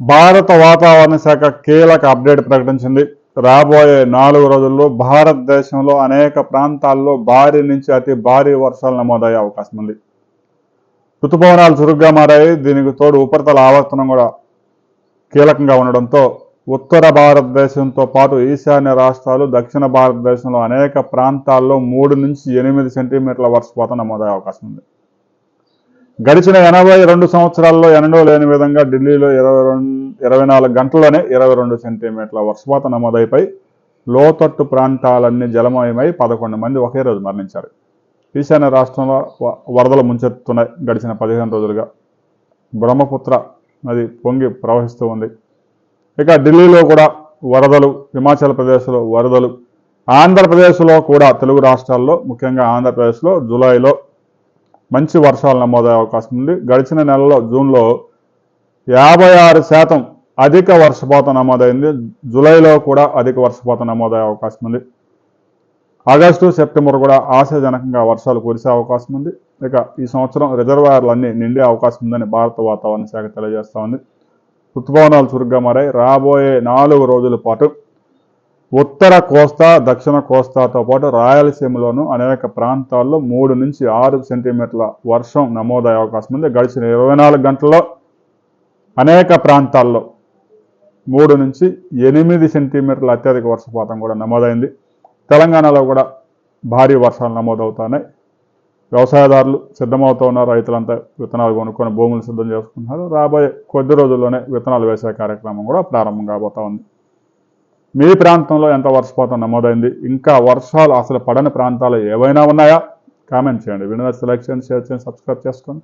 భారత వాతావరణ శాఖ కీలక అప్డేట్ ప్రకటించింది. రాబోయే నాలుగు రోజుల్లో భారతదేశంలో అనేక ప్రాంతాల్లో భారీ నుంచి అతి భారీ వర్షాలు నమోదయ్యే అవకాశం ఉంది. ఋతుపవనాలు చురుగ్గా మారాయి. దీనికి తోడు ఉపరితల ఆవర్తనం కూడా కీలకంగా ఉండడంతో ఉత్తర భారతదేశంతో పాటు ఈశాన్య రాష్ట్రాలు దక్షిణ భారతదేశంలో అనేక ప్రాంతాల్లో మూడు నుంచి ఎనిమిది సెంటీమీటర్ల వర్షపాతం నమోదయ్యే అవకాశం ఉంది. గడిచిన ఎనభై రెండు సంవత్సరాల్లో ఎన్నడూ లేని విధంగా ఢిల్లీలో ఇరవై రెండు ఇరవై నాలుగు గంటల్లోనే ఇరవై రెండు సెంటీమీటర్ల వర్షపాతం నమోదైపై లోతట్టు ప్రాంతాలన్నీ జలమయమై పదకొండు మంది ఒకే రోజు మరణించారు. ఈశాన్య రాష్ట్రంలో వ- వరదలు ముంచెత్తున్నాయి గడిచిన పదిహేను రోజులుగా బ్రహ్మపుత్ర నది పొంగి ప్రవహిస్తూ ఉంది. ఇక ఢిల్లీలో కూడా వరదలు హిమాచల్ ప్రదేశ్లో వరదలు ఆంధ్రప్రదేశ్లో కూడా తెలుగు రాష్ట్రాల్లో ముఖ్యంగా ఆంధ్రప్రదేశ్లో జూలైలో మంచి వర్షాలు నమోదయ్యే అవకాశం ఉంది. గడిచిన నెలలో జూన్లో యాభై ఆరు శాతం అధిక వర్షపాతం నమోదైంది. జూలైలో కూడా అధిక వర్షపాతం నమోదయ్యే అవకాశం ఉంది. ఆగస్టు సెప్టెంబర్ కూడా ఆశాజనకంగా వర్షాలు కురిసే అవకాశం ఉంది. ఇక ఈ సంవత్సరం రిజర్వాయర్లన్నీ నిండే అవకాశం ఉందని భారత వాతావరణ శాఖ తెలియజేస్తోంది ఋతుపవనాలు చురుగ్గా మారాయి. రాబోయే నాలుగు రోజుల పాటు ఉత్తర కోస్తా దక్షిణ కోస్తాతో పాటు రాయలసీమలోను అనేక ప్రాంతాల్లో మూడు నుంచి ఆరు సెంటీమీటర్ల వర్షం నమోదయ్యే అవకాశం ఉంది. గడిచిన ఇరవై నాలుగు గంటల్లో అనేక ప్రాంతాల్లో మూడు నుంచి ఎనిమిది సెంటీమీటర్ల అత్యధిక వర్షపాతం కూడా నమోదైంది. తెలంగాణలో కూడా భారీ వర్షాలు నమోదవుతున్నాయి. వ్యవసాయదారులు సిద్ధమవుతూ ఉన్నారు. రైతులంతా విత్తనాలు కొనుక్కొని భూములు సిద్ధం చేసుకుంటున్నారు. రాబోయే కొద్ది రోజుల్లోనే విత్తనాలు వేసే కార్యక్రమం కూడా ప్రారంభం కాబోతా ఉంది. మీ ప్రాంతంలో ఎంత వర్షపాతం నమోదైంది? ఇంకా వర్షాలు అసలు పడని ప్రాంతాలు ఏవైనా ఉన్నాయా? కామెంట్ చేయండి. వినదర్శ సెలెక్ట్ చేయండి షేర్ చేయండి సబ్స్క్రైబ్ చేసుకోండి.